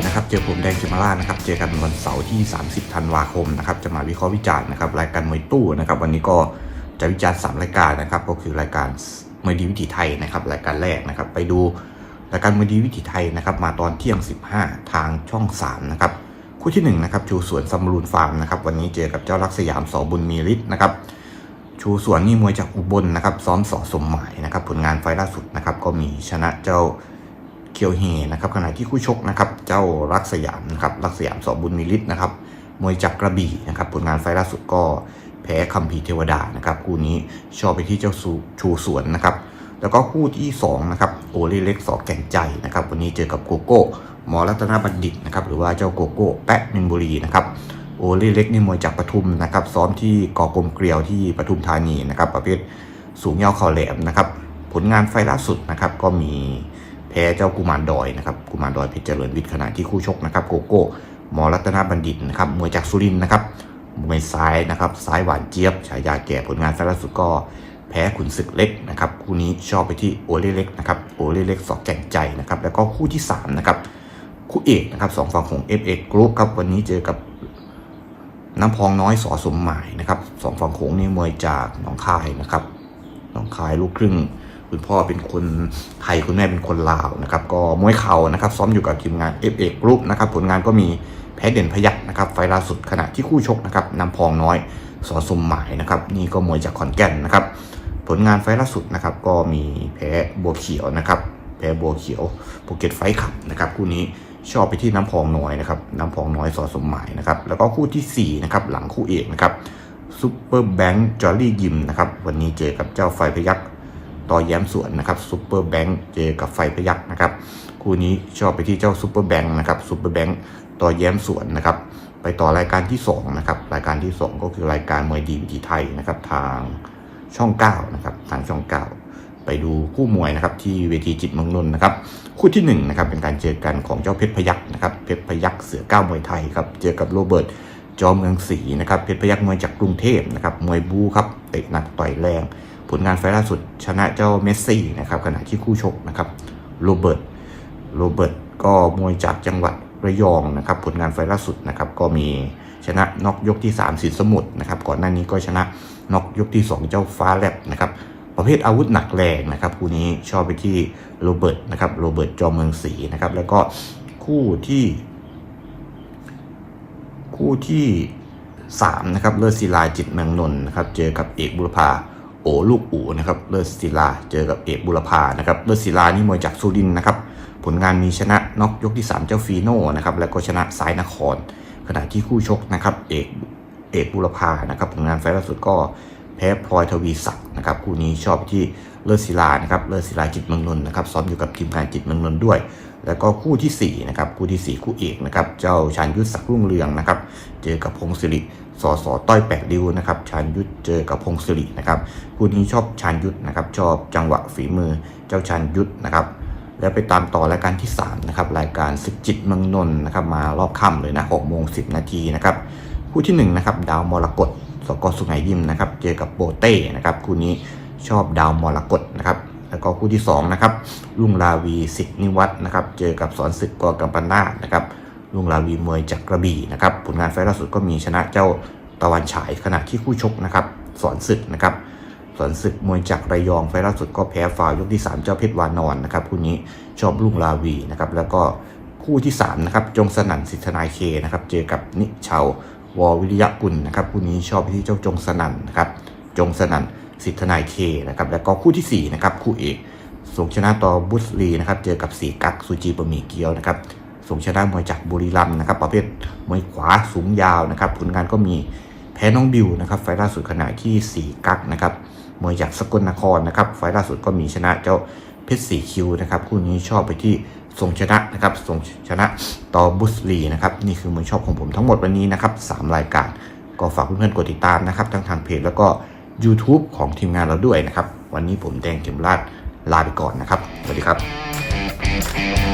จนะครับเจอผมแดงเจมาล่านะครับเจอกันวันเสาร์ที่ 30ธันวาคมนะครับจะมาวิเคราะห์วิจารณ์นะครับรายการมวยตู้นะครับวันนี้ก็จะวิจารณ์ 3 รายการนะครับก็คือรายการมวยดีวิถีไทยนะครับรายการแรกนะครับไปดูรายการมวยดีวิถีไทยนะครับมาตอนเที่ยง 15 ทางช่อง3นะครับคู่ที่1นะครับชูสวนซัมรูนฟาร์มนะครับวันนี้เจอกับเจ้ารักสยามสอบุญมีฤทธิ์นะครับชูสวนนี่มวยจากอุบลนะครับซ้อมสอสมหมายนะครับผลงานไฟล์ล่าสุดนะครับก็มีชนะเจ้า เคียวเฮนะครับขณะที่คู่ชกนะครับเจ้ารักสยามนะครับรักสยามสอบุญมีฤทธิ์นะครับมวยจากกระบี่นะครับผลงานไฟล์ล่าสุดก็แพ้คัมภีเทวดานะครับคู่นี้ชอบไปที่เจ้าชูสวนนะครับแล้วก็คู่ที่สองนะครับโอเล่เล็กสอแก่งใจนะครับวันนี้เจอกับโกโก้หมอรัตนบัณฑิตนะครับหรือว่าเจ้าโกโก้แปะมินบุรีนะครับโอเล่เล็กนี่มวยจากปทุมนะครับซ้อมที่กอกลมเกลียวที่ปทุมธานีนะครับประเภทสูงยาวเข่าแหลมนะครับผลงานไฟล์ล่าสุดนะครับก็มี แพ้เจ้ากุมารดอยนะครับกุมารดอยเพชรเจริญวิทย์ขณะที่คู่ชกนะครับโกโก้หมอรัตนบัณฑิตนะครับมวยจากสุรินนะครับมวยซ้ายนะครับซ้ายหวานเจี๊ยบฉายาแก่ผลงานไฟล์ล่าสุดก็แพ้ขุนศึกเล็กนะครับคู่นี้ชอบไปที่โอเล่เล็กนะครับโอเล่เล็กสอกแก่งใจนะครับแล้วก็คู่ที่สามนะครับคู่เอกนะครับสองฝั่งของ FA Group ครับวันนี้เจอกับน้ำพองน้อยสอสมหมายนะครับสองฝั่งโขงนี่มวยจากหนองคายนะครับหนองคายลูกครึ่ง คุณพ่อเป็นคนไทยคุณแม่เป็นคนลาวนะครับก็มวยเข่านะครับซ้อมอยู่กับทีมงาน f อ Group นะครับผลงานก็มีแพ้เด่นพยักนะครับไฟล่าสุดขณะที่คู่ชกนะครับน้ำพองน้อยสอสมหมายนะครับนี่ก็มวยจากขอนแก่นนะครับผลงานไฟล่าสุดนะครับก็มีแพ้บัวเขียวนะครับแพ้บัวเขียวภูเก็ตไฟขับนะครับคู่นี้ชอบไปที่น้ำพองน้อยนะครับน้ำพองน้อยสอสมหมายนะครับแล้วก็คู่ที่4นะครับหลังคู่เอกนะครับซูเปอร์แบงค์จอร์ลี่ยิมนะครับวันนี้เจอกับเจ้าไฟพยัก ต่อแย้มสวนนะครับซูเปอร์แบงค์เจอกับไฟพยักนะครับคู่นี้ชอบไปที่เจ้าซูเปอร์แบงค์นะครับซูเปอร์แบงค์ต่อแย้มสวนนะครับไปต่อรายการที่2นะครับรายการที่ 2 ก็คือรายการมวยดีวิถีไทยนะครับทางช่อง9นะครับทางช่อง 9 ไปดูคู่มวยนะครับที่เวทีจิตเมืองนนท์นะครับคู่ที่1นะครับเป็นการเจอกันของเจ้าเพชรพยักษ์นะครับเพชรพยักเสือก้าวมวยไทยครับเจอกับโรเบิร์ตจอมเมืองศรีนะครับเพชรพยักษ์มวยจากกรุงเทพนะครับมวยบูครับเตะหนักต่อยแรง ลงานไฟล่าสุดชนะเจ้าเมสซี่นะครับขณะที่คู่ชกนะครับโรเบิร์ตโรเบิร์ตก็มวยจากจังหวัดระยองนะครับผลงานไฟล่าสุดนะครับก็มีชนะน็อกยกที่ 3สินสมุทรนะครับก่อนหน้านี้ก็ชนะน็อกยกที่ 2 เจ้าฟ้าแลบนะครับประเภทอาวุธหนักแรงนะครับคู่นี้ชอบไปที่โรเบิร์ตนะครับโรเบิร์ตจอมเมืองศรีนะครับแล้วก็คู่ที่ คู่ที่สามนะครับเลิศศิลาจิตเมืองนนท์นะครับเจอกับเอกบุรพา โอลูกอูนะครับเลิศศิลาเจอกับเอกบุรพานะครับเลิศศิลานี่มวยจากสุรินนะครับผลงานมีชนะน็อกยกที่ 3 เจ้าฟีโน่นะครับแล้วก็ชนะสายนคร ขณะที่คู่ชกนะครับเอกเอกบุรพานะครับผลงานไฟล์ล่าสุดก็ แพ้พลอยทวีศักดิ์นะครับคู่นี้ชอบที่เลิศศิลานะครับเลิศศิลาจิตเมืองนนท์นะครับซ้อมอยู่กับทีมงานจิตเมืองนนท์ด้วย แล้วก็คู่ที่สี่นะครับคู่ที่สี่คู่เอกนะครับเจ้าชานยุทธศักดิ์รุ่งเรืองนะครับเจอกับพงศิริสอสอต้อยแปดริ้วนะครับชานยุทธเจอกับพงศิรินะครับคู่นี้ชอบชานยุทธนะครับชอบจังหวะฝีมือเจ้าชานยุทธนะครับแล้วไปตามต่อรายการที่3นะครับรายการศึกจิตเมืองนนท์นะครับมารอบค่ำเลยนะ6โมง10นาทีนะครับคู่ที่1นะครับดาวมรกต สกสุไหงยิมนะครับ เจอกับโปเต้นะครับคู่นี้ชอบดาวมรกตนะครับแล้วก็คู่ที่2นะครับลุงลาวีสิทธินิวัฒนะครับ เจอกับสอนศึกกอกัมปนาตนะครับลุงลาวีมวยจากกระบี่นะครับ ผลงานไฟล์ล่าสุดก็มีชนะเจ้าตะวันฉายขณะที่คู่ชกนะครับสอนศึกนะครับสอนศึกมวยจากระยองไฟล์ล่าสุดก็แพ้ฟาวยกที่ 3 เจ้าเพชรวานอนนะครับคู่นี้ชอบลุงลาวีนะครับแล้วก็คู่ที่3นะครับจงสนั่นสิทธนายเคนะครับเจอกับนิชาว ววิริยะกุลนะครับคู่นี้ชอบไปที่เจ้าจงสนั่นนะครับจงสนั่นสิทธนายเคนะครับแล้วก็คู่ที่4นะครับคู่เอกสงชนะต่อบุสลีนะครับเจอกับสีกักซูจีบะหมี่เกี๊ยวนะครับสงชนะมวยจากบุรีรัมย์นะครับประเภทมวยขวาสูงยาวนะครับผลงานก็มีแพ้น้องบิวนะครับไฟล์ล่าสุดขณะที่สีกักนะครับมวยจากสกลนครนะครับไฟล์ล่าสุดก็มีชนะเจ้าเพชรสีคิวนะครับคู่นี้ชอบไปที่ ทรงชนะนะครับทรงชนะต่อบุสลีนะครับนี่คือมือชอบของผมทั้งหมดวันนี้นะครับสามรายการก็ฝากเพื่อนๆกดติดตามนะครับทั้งทางเพจแล้วก็ YouTube ของทีมงานเราด้วยนะครับ วันนี้ผมแดงเข็มราดลาไปก่อนนะครับ สวัสดีครับ